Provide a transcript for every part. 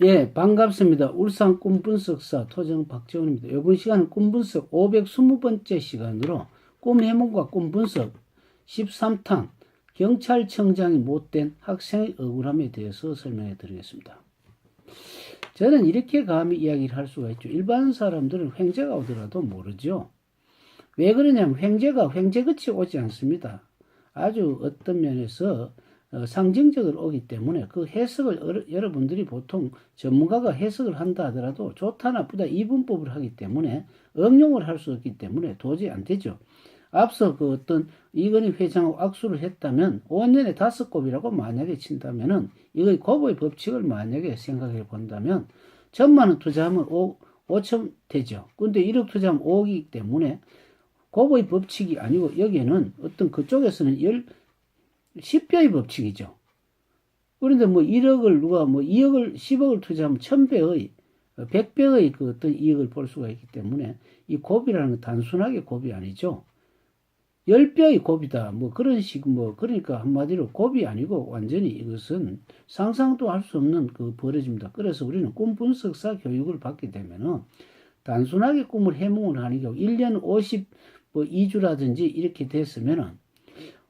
예, 반갑습니다. 울산 꿈분석사 토정 박재훈입니다. 이번 시간은 꿈분석 520번째 시간으로 꿈 해몽과 꿈분석 13탄 경찰청장이 못된 학생의 억울함에 대해서 설명해 드리겠습니다. 저는 이렇게 감히 이야기를 할 수가 있죠. 일반 사람들은 횡재가 오더라도 모르죠. 왜 그러냐면 횡재가 횡재끝이 오지 않습니다. 아주 어떤 면에서 어, 상징적으로 오기 때문에 그 해석을 여러분들이 보통 전문가가 해석을 한다 하더라도 좋다 나쁘다 이분법을 하기 때문에 응용을 할 수 없기 때문에 도저히 안 되죠. 앞서 그 어떤 이건희 회장하고 악수를 했다면 5년에 다섯 곱이라고 만약에 친다면은 이거의 고보의 법칙을 만약에 생각해 본다면 천만 원 투자하면 5, 5천 되죠. 근데 1억 투자하면 5억이기 때문에 고보의 법칙이 아니고 여기에는 어떤 그쪽에서는 열 10배의 법칙이죠. 그런데 뭐 1억을 누가 뭐 2억을 10억을 투자하면 1000배의 100배의 그 어떤 이익을 볼 수가 있기 때문에 이 곱이라는 건 단순하게 곱이 아니죠. 10배의 곱이다. 뭐 그런 식, 뭐, 그러니까 한마디로 곱이 아니고 완전히 이것은 상상도 할 수 없는 그 벌어집니다. 그래서 우리는 꿈 분석사 교육을 받게 되면은 단순하게 꿈을 해몽을 하는 경우 1년 50, 뭐 2주라든지 이렇게 됐으면은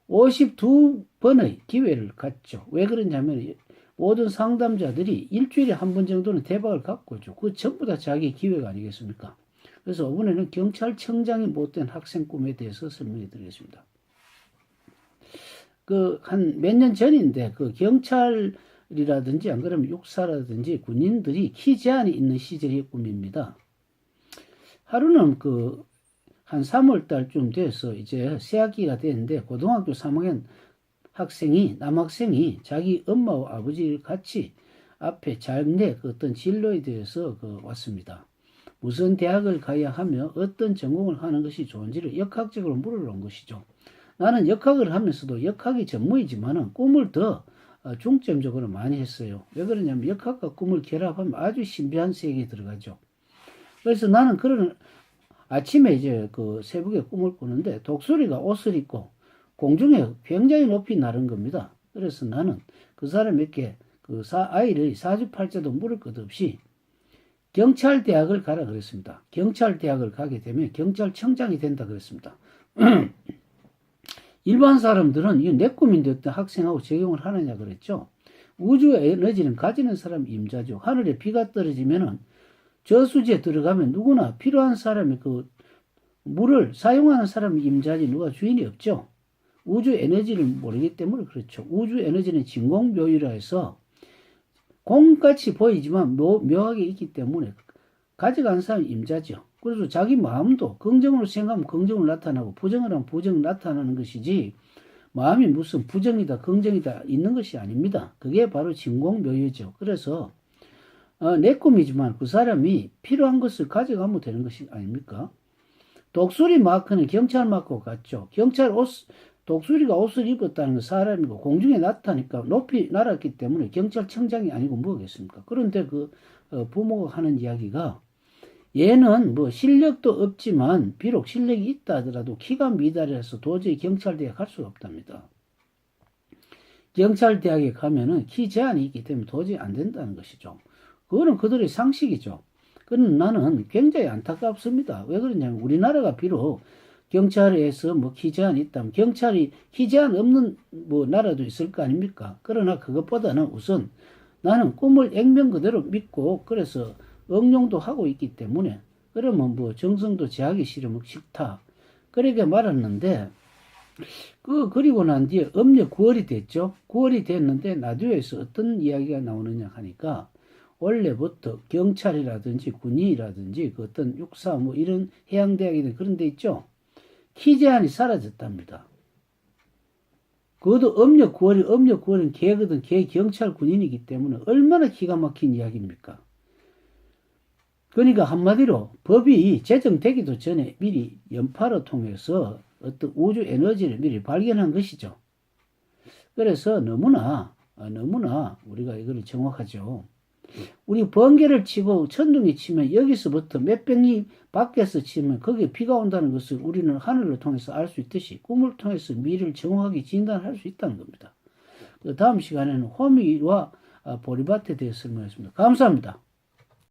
52번의 기회를 갖죠. 왜 그러냐면 모든 상담자들이 일주일에 한 번 정도는 대박을 갖고 있죠. 그 전부 다 자기 기회가 아니겠습니까? 그래서 이번에는 경찰청장이 못된 학생 꿈에 대해서 설명해 드리겠습니다. 그 한 몇 년 전인데 그 경찰이라든지 안 그러면 육사라든지 군인들이 키 제한이 있는 시절의 꿈입니다. 하루는 그 한 3월 달쯤 돼서 이제 새학기가 됐는데 고등학교 3학년 학생이 남학생이 자기 엄마와 아버지를 같이 앞에 장래 그 어떤 진로에 대해서 그 왔습니다. 무슨 대학을 가야 하며 어떤 전공을 하는 것이 좋은지를 역학적으로 물어본 것이죠. 나는 역학을 하면서도 역학이 전문이지만은 꿈을 더 어, 중점적으로 많이 했어요. 왜 그러냐면 역학과 꿈을 결합하면 아주 신비한 세계에 들어가죠. 그래서 나는 그런 아침에 이제 그 새벽에 꿈을 꾸는데 독수리가 옷을 입고 공중에 굉장히 높이 나른 겁니다. 그래서 나는 그 사람에게 그 사, 아이를 사주팔자도 물을 것 없이 경찰대학을 가라 그랬습니다. 경찰대학을 가게 되면 경찰청장이 된다 그랬습니다. 일반 사람들은 이거 내 꿈인데 어떤 학생하고 적용을 하느냐 그랬죠. 우주 에너지는 가지는 사람 임자죠. 하늘에 비가 떨어지면은 저수지에 들어가면 누구나 필요한 사람이 그 물을 사용하는 사람이 임자지 누가 주인이 없죠. 우주 에너지를 모르기 때문에 그렇죠. 우주 에너지는 진공묘유라 해서 공같이 보이지만 묘, 묘하게 있기 때문에 가져간 사람이 임자죠. 그래서 자기 마음도 긍정으로 생각하면 긍정을 나타나고 부정을 하면 부정을 나타나는 것이지 마음이 무슨 부정이다 긍정이다 있는 것이 아닙니다. 그게 바로 진공 묘유죠. 그래서 어, 내 꿈이지만 그 사람이 필요한 것을 가져가면 되는 것이 아닙니까? 독수리 마크는 경찰 마크와 같죠. 경찰 옷, 독수리가 옷을 입었다는 건 사람이고 공중에 나타니까 높이 날았기 때문에 경찰청장이 아니고 뭐겠습니까? 그런데 그 어, 부모가 하는 이야기가 얘는 뭐 실력도 없지만 비록 실력이 있다 하더라도 키가 미달해서 도저히 경찰대에 갈 수가 없답니다. 경찰대학에 가면은 키 제한이 있기 때문에 도저히 안 된다는 것이죠. 그거는 그들의 상식이죠. 그는 나는 굉장히 안타깝습니다. 왜 그러냐면 우리나라가 비록 경찰에서 뭐키 제한이 있다면 경찰이 키 제한 없는 뭐 나라도 있을 거 아닙니까? 그러나 그것보다는 우선 나는 꿈을 액면 그대로 믿고 그래서 응용도 하고 있기 때문에 그러면 뭐 정성도 제하기 싫으면 싫다. 그렇게 말했는데 그 그리고 난 뒤에 음력 9월이 됐죠. 9월이 됐는데 라디오에서 어떤 이야기가 나오느냐 하니까 원래부터 경찰이라든지 군인이라든지 그 어떤 육사 뭐 이런 해양대학이든 그런 데 있죠. 키 제한이 사라졌답니다. 그것도 음력 9월이 음력 9월은 개거든 개 경찰 군인이기 때문에 얼마나 기가 막힌 이야기입니까? 그러니까 한마디로 법이 제정되기도 전에 미리 연파를 통해서 어떤 우주 에너지를 미리 발견한 것이죠. 그래서 너무나 어, 너무나 우리가 이거를 정확하죠. 우리 번개를 치고 천둥이 치면 여기서부터 몇 병이 밖에서 치면 거기에 비가 온다는 것을 우리는 하늘을 통해서 알 수 있듯이 꿈을 통해서 미래를 정확하게 진단할 수 있다는 겁니다. 그 다음 시간에는 호미와 아, 보리밭에 대해서 설명했습니다. 감사합니다.